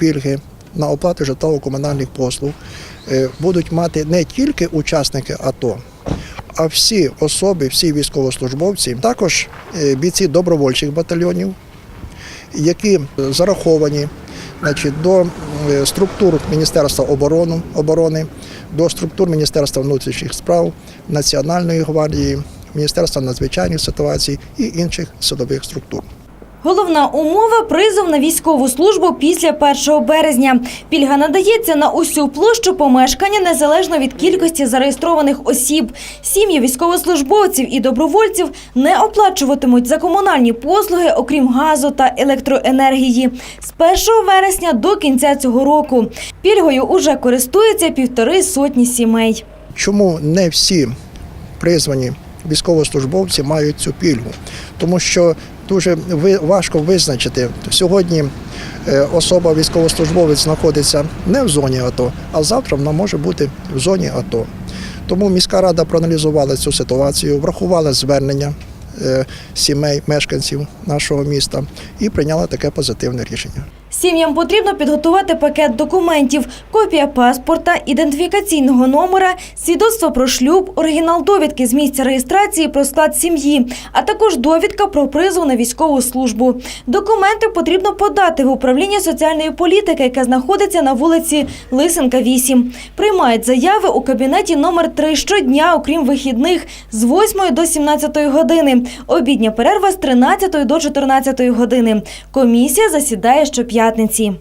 пільги на оплату житлово-комунальних послуг е, будуть мати не тільки учасники АТО, а всі особи, всі військовослужбовці, також е, бійці добровольчих батальйонів, які зараховані значить, до е, структур Міністерства оборони, оборони, до структур Міністерства внутрішніх справ, Національної гвардії, Міністерства надзвичайних ситуацій і інших силових структур. Головна умова призов на військову службу після 1 березня. Пільга надається на усю площу помешкання незалежно від кількості зареєстрованих осіб. Сім'ї військовослужбовців і добровольців не оплачуватимуть за комунальні послуги, окрім газу та електроенергії. З 1 вересня до кінця цього року пільгою уже користується півтори сотні сімей. Чому не всі призвані військовослужбовці мають цю пільгу? Тому що дуже важко визначити сьогодні. е, Особа військовослужбовець знаходиться не в зоні АТО, а завтра вона може бути в зоні АТО. Тому міська рада проаналізувала цю ситуацію, врахувала звернення е, сімей мешканців нашого міста і прийняла таке позитивне рішення. Сім'ям потрібно підготувати пакет документів, копія паспорта, ідентифікаційного номера, свідоцтво про шлюб, оригінал довідки з місця реєстрації про склад сім'ї, а також довідка про призов на військову службу. Документи потрібно подати в управління соціальної політики, яке знаходиться на вулиці Лисенка, 8. Приймають заяви у кабінеті номер 3 щодня, окрім вихідних, з 8 до 17 години. Обідня перерва з 13 до 14 години. Комісія засідає щоп'ятниці п'ятниці.